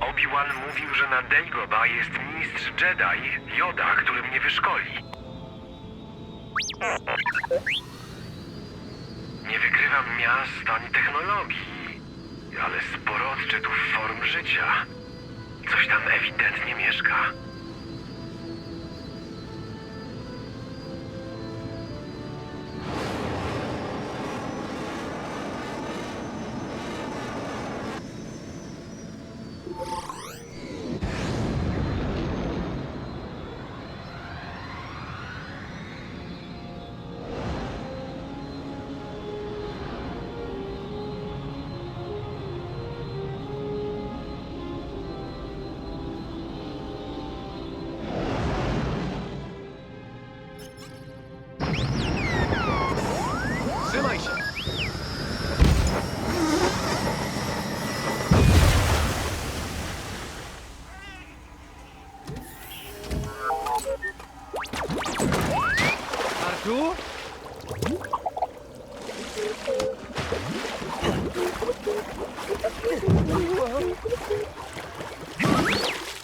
Obi-Wan mówił, że na Dagobah jest mistrz Jedi, Yoda, który mnie wyszkoli. Wykrywam miast ani technologii, ale sporo odczytów form życia. Coś tam ewidentnie mieszka. Artu?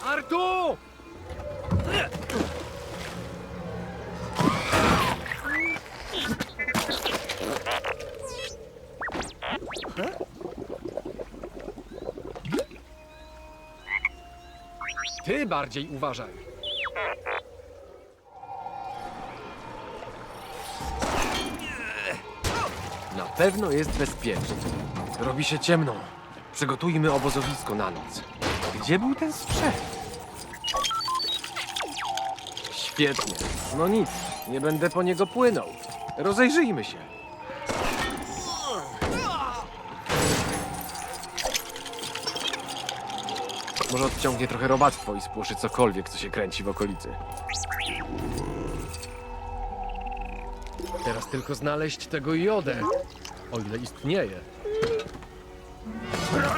Artu! Ty bardziej uważaj. Pewno jest bezpiecznie. Robi się ciemno. Przygotujmy obozowisko na noc. Gdzie był ten sprzęt? Świetnie. No nic, nie będę po niego płynął. Rozejrzyjmy się. Może odciągnie trochę robactwo i spłoszy cokolwiek, co się kręci w okolicy. Teraz tylko znaleźć tego jodę, o ile istnieje.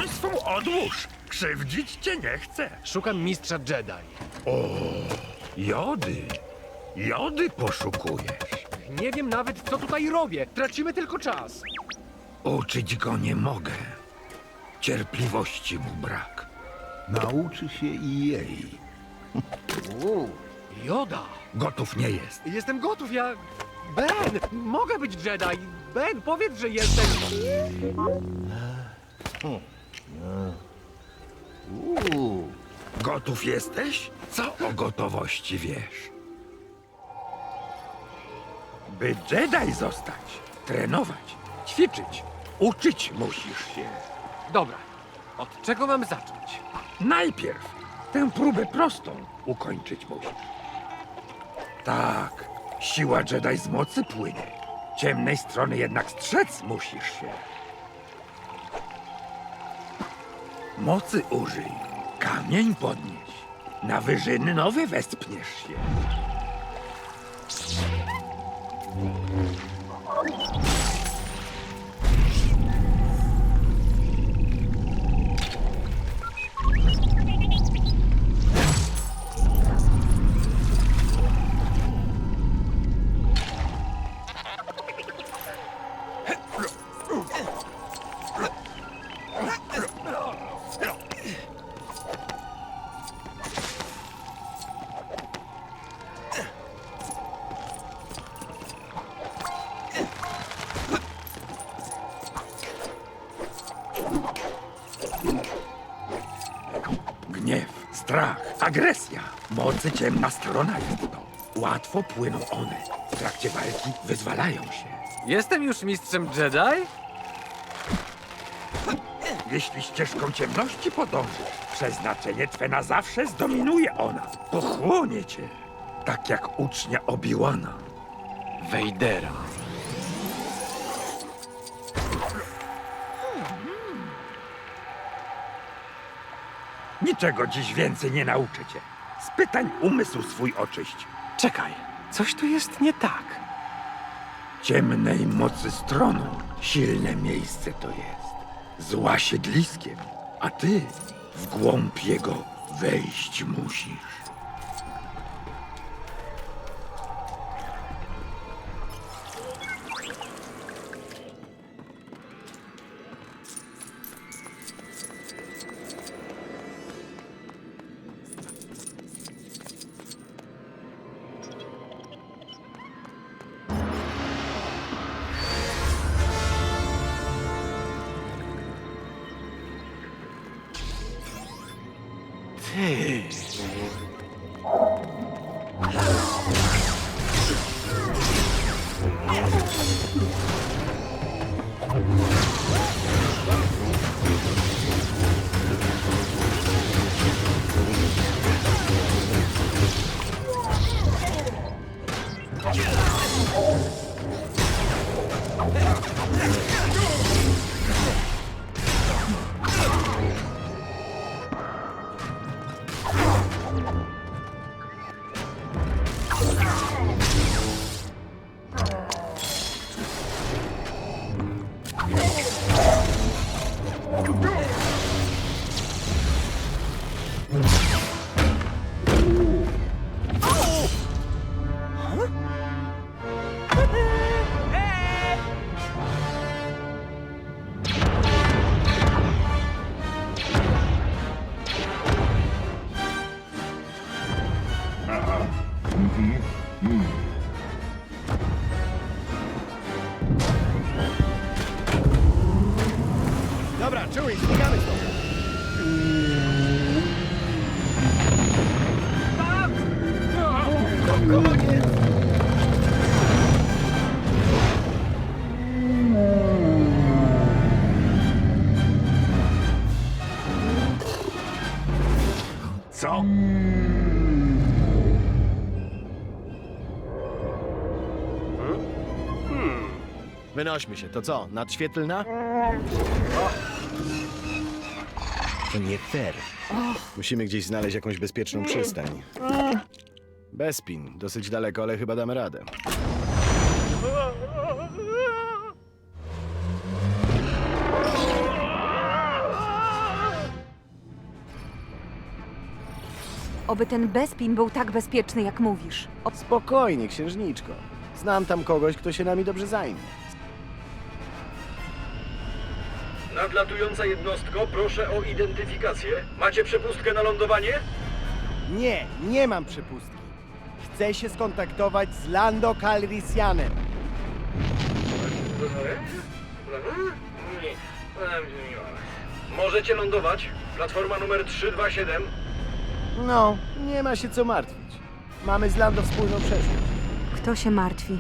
Swą odłóż! Krzywdzić cię nie chcę. Szukam mistrza Jedi. Jody. Jody poszukujesz. Nie wiem nawet, co tutaj robię. Tracimy tylko czas. Uczyć go nie mogę. Cierpliwości mu brak. Nauczy się i jej. Joda. Gotów nie jest. Jestem gotów, ja... Ben, mogę być Jedi. Ben, powiedz, że jesteś... Uuu, Gotów jesteś? Co o gotowości wiesz? By Jedi zostać, trenować, ćwiczyć, uczyć musisz się. Dobra, od czego mam zacząć? Najpierw tę próbę prostą ukończyć musisz. Tak, siła Jedi z mocy płynie. Ciemnej strony jednak strzec musisz się. Mocy użyj, kamień podnieś, na wyżyny nowe wespniesz się. Strach, agresja, mocy ciemna strona jest to. Łatwo płyną one. W trakcie walki wyzwalają się. Jestem już mistrzem Jedi? Jeśli ścieżką ciemności podążysz, przeznaczenie twe na zawsze zdominuje ona. Pochłonie cię. Tak jak ucznia Obi-Wana. Wejdera. Niczego dziś więcej nie nauczę cię. Spytań umysł swój oczyść. Czekaj, coś tu jest nie tak. ciemnej mocy stroną. Silne miejsce to jest. Zła siedliskiem, a ty w głąb jego wejść musisz. Mm-hmm. Co? Wynośmy się, to co, nadświetlna? To nie fair. Musimy gdzieś znaleźć jakąś bezpieczną przystań. Bespin, dosyć daleko, ale chyba damy radę. Oby ten Bespin był tak bezpieczny, jak mówisz. O, Spokojnie, księżniczko. Znam tam kogoś, kto się nami dobrze zajmie. Nadlatująca jednostko, proszę o identyfikację. Macie przepustkę na lądowanie? Nie, nie mam przepustki. Chcę się skontaktować z Lando Calrissianem. Możecie lądować. Platforma numer 327. No, nie ma się co martwić. Mamy z Lando wspólną przeszłość. kto się martwi?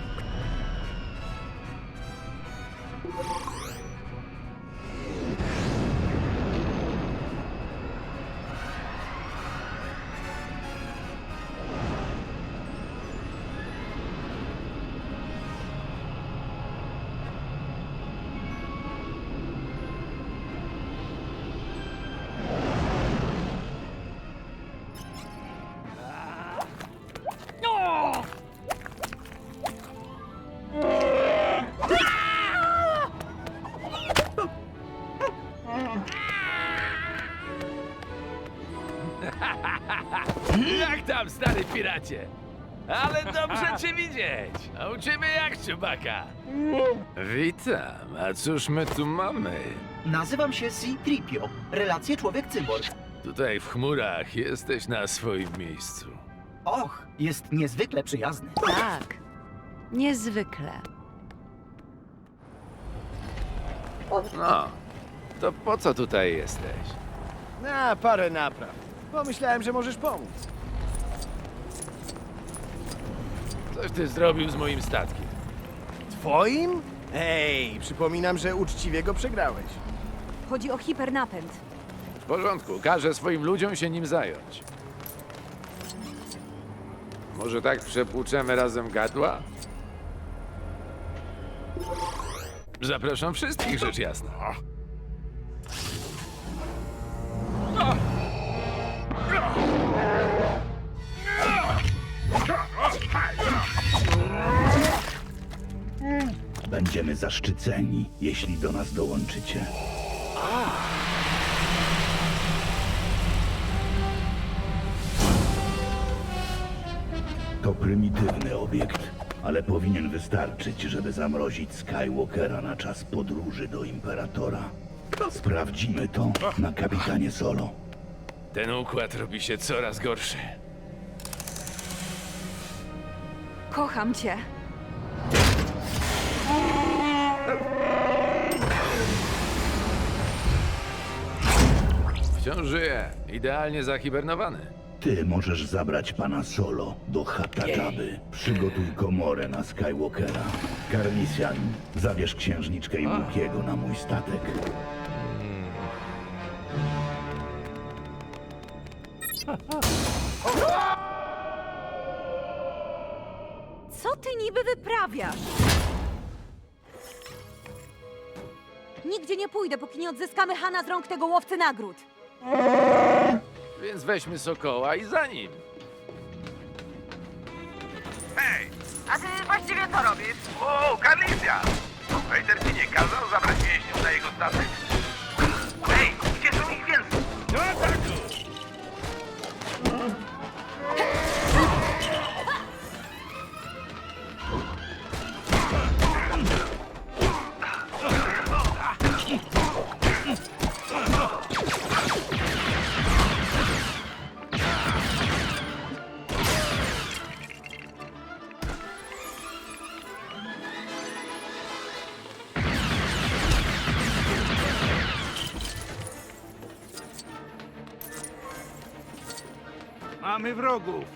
Jak tam, stary piracie? Ale dobrze cię widzieć. A u ciebie jak, czubaka? Witam. A cóż my tu mamy? Nazywam się C-Tripio. Relacje człowiek-cyborg. Tutaj w chmurach jesteś na swoim miejscu. Och, jest niezwykle przyjazny. Tak. Niezwykle. No, to po co tutaj jesteś? Na parę napraw. Pomyślałem, że możesz pomóc. Coś ty zrobił z moim statkiem. Twoim? Ej, przypominam, że uczciwie go przegrałeś. Chodzi o hipernapęd. W porządku, każę swoim ludziom się nim zająć. Może tak przepłuczemy razem gadła? Zapraszam wszystkich, rzecz jasna. Będziemy zaszczyceni, jeśli do nas dołączycie. To prymitywny obiekt, ale powinien wystarczyć, żeby zamrozić Skywalkera na czas podróży do Imperatora. Sprawdzimy to na kapitanie Solo. Ten układ robi się coraz gorszy. Kocham cię. Wciąż żyje. Idealnie zahibernowany. Ty możesz zabrać pana Solo do Hatajaby. Przygotuj komorę na Skywalkera. Karlisian, zabierz księżniczkę i Łukiego na mój statek. Co ty niby wyprawiasz? Nigdzie nie pójdę, póki nie odzyskamy Hana z rąk tego łowcy nagród. Więc weźmy Sokoła i za nim. Hej! A ty właściwie co robisz? O, Karlicja! Vader ci nie kazał zabrać więźniów na jego statek? Wrogów.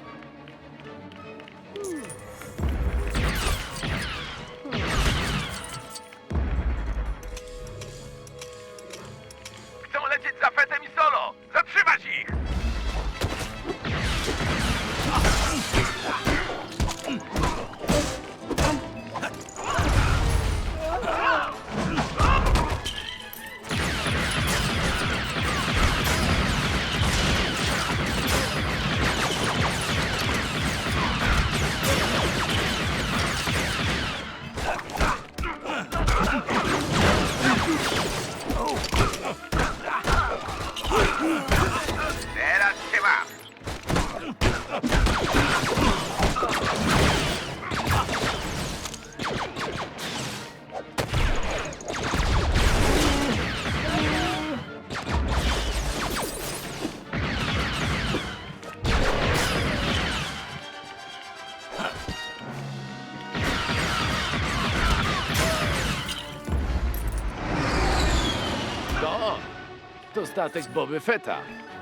Statek Boby Fetta.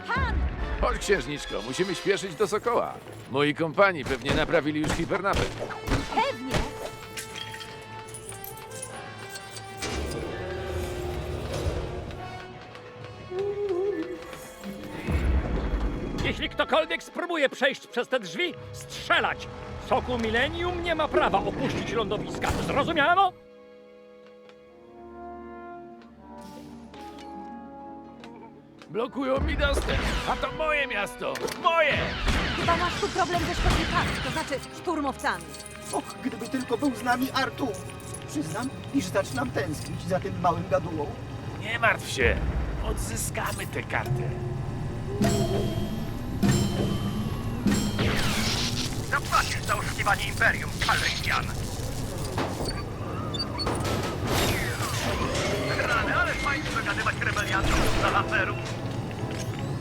Han! Chodź, księżniczko, musimy śpieszyć do Sokoła. Moi kompani pewnie naprawili już hibernapet. Pewnie! Jeśli ktokolwiek spróbuje przejść przez te drzwi, strzelać! Soku Millennium nie ma prawa opuścić lądowiska. Zrozumiano? Blokują mi dostęp. A to moje miasto. Moje! Chyba masz tu problem ze szkodnikami, to znaczy szturmowcami. Och, gdyby tylko był z nami Artur. Przyznam, iż zaczynam tęsknić za tym małym gadułą. Nie martw się. Odzyskamy tę kartę. Zapłacisz za oszukiwanie Imperium, Kalrystian! Rany, ale fajnie zagadywać rebeliantom za laserów!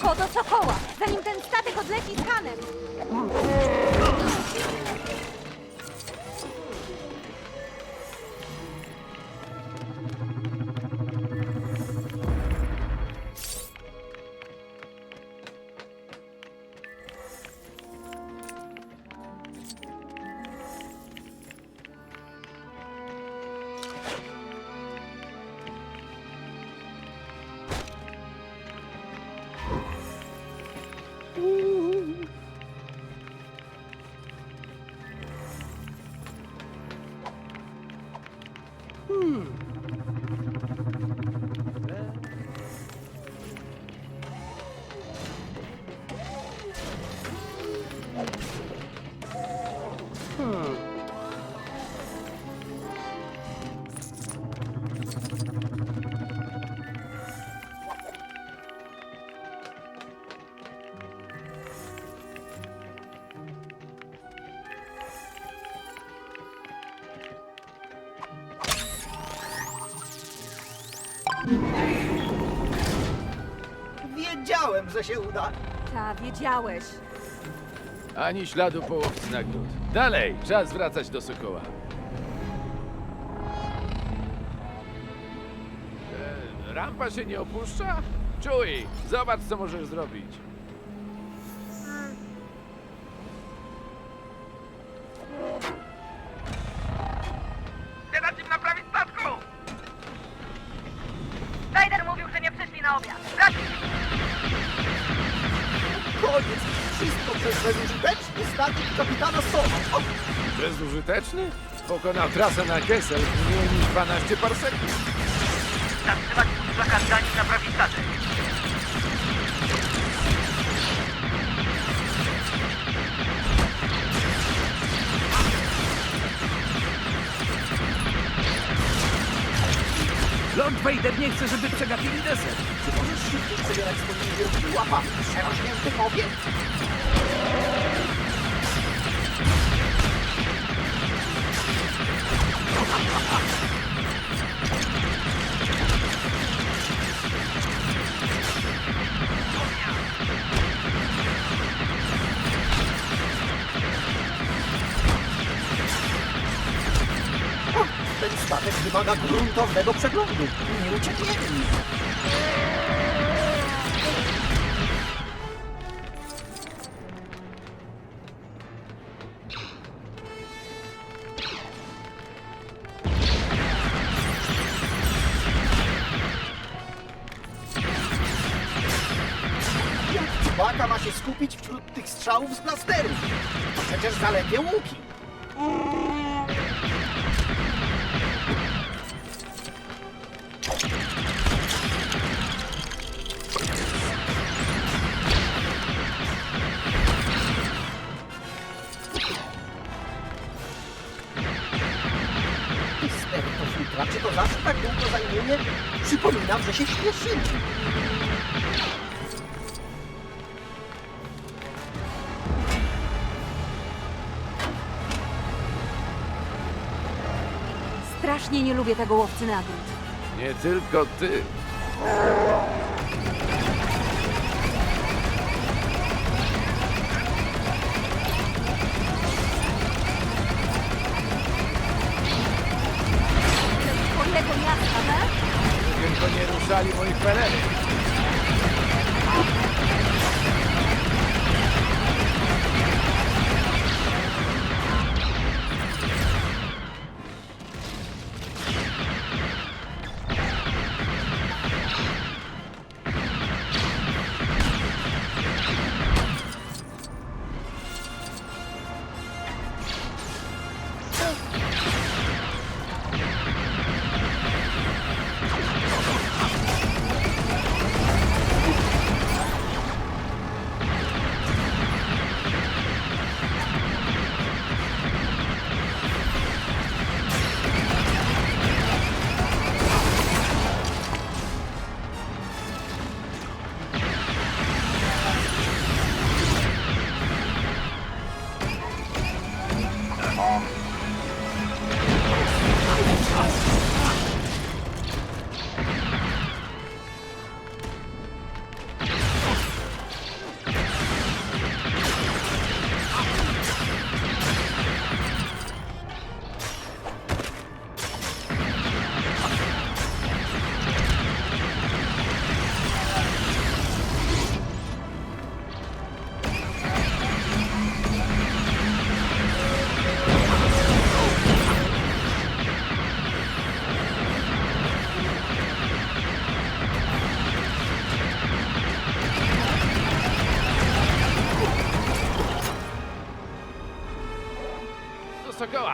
Szybko do Sokoła, zanim ten statek odleci z Hanem. Wiedziałem, że się uda. Ta, wiedziałeś. Ani śladu połowcy nagród. Dalej, czas wracać do Sokoła. E, rampa się nie opuszcza? Czuj, zobacz co możesz zrobić. Bezużyteczny? Pokonał trasę na Kessel w mniej niż 12 parseków. Zatrzymać kurczaka, zanim naprawi statek. Lord Vader nie chce, żeby przegapili deser. czy możesz szybciej przebierać swoimi wielkimi łapami przerośniętych owiec? Ten statek wymaga gruntownego przeglądu. Nie uciekniemy Chewbacca ma się skupić wśród tych strzałów z blasterów? Przecież zaledwie łuki. Mister to filtra, czy to zawsze tak długo zajmuje? Przypominam, że się śpieszymy. Nie lubię tego łowcy nagród. Nie tylko ty. Twojego miasta, he? Tylko nie ruszali moich peleryn.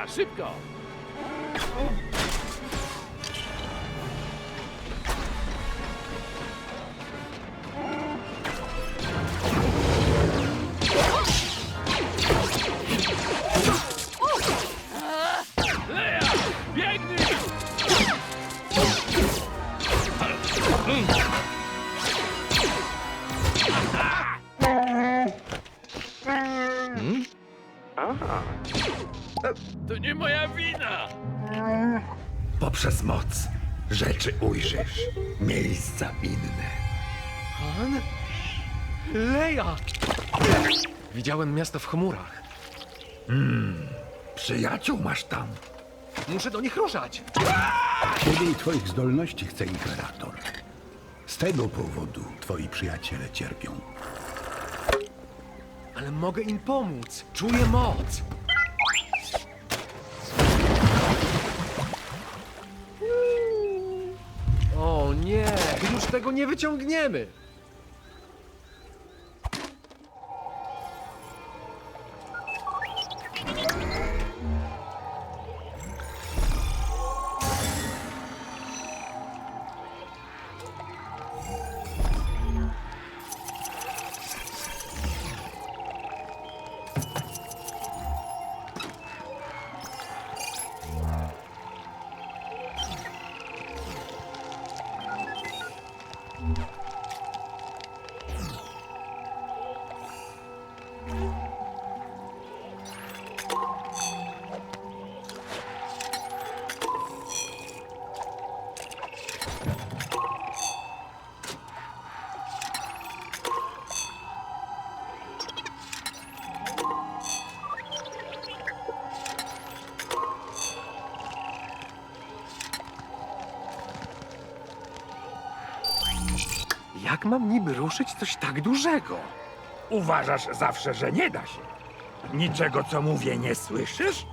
Szybko! Poprzez moc rzeczy ujrzysz, miejsca inne. Han? Leja! Widziałem miasto w chmurach. Przyjaciół masz tam. Muszę do nich ruszać. Ciebie i twoich zdolności chce Imperator. Z tego powodu twoi przyjaciele cierpią. Ale mogę im pomóc. Czuję moc. Nie, już tego nie wyciągniemy. Mam niby ruszyć coś tak dużego? Uważasz zawsze, że nie da się. Niczego, co mówię, nie słyszysz?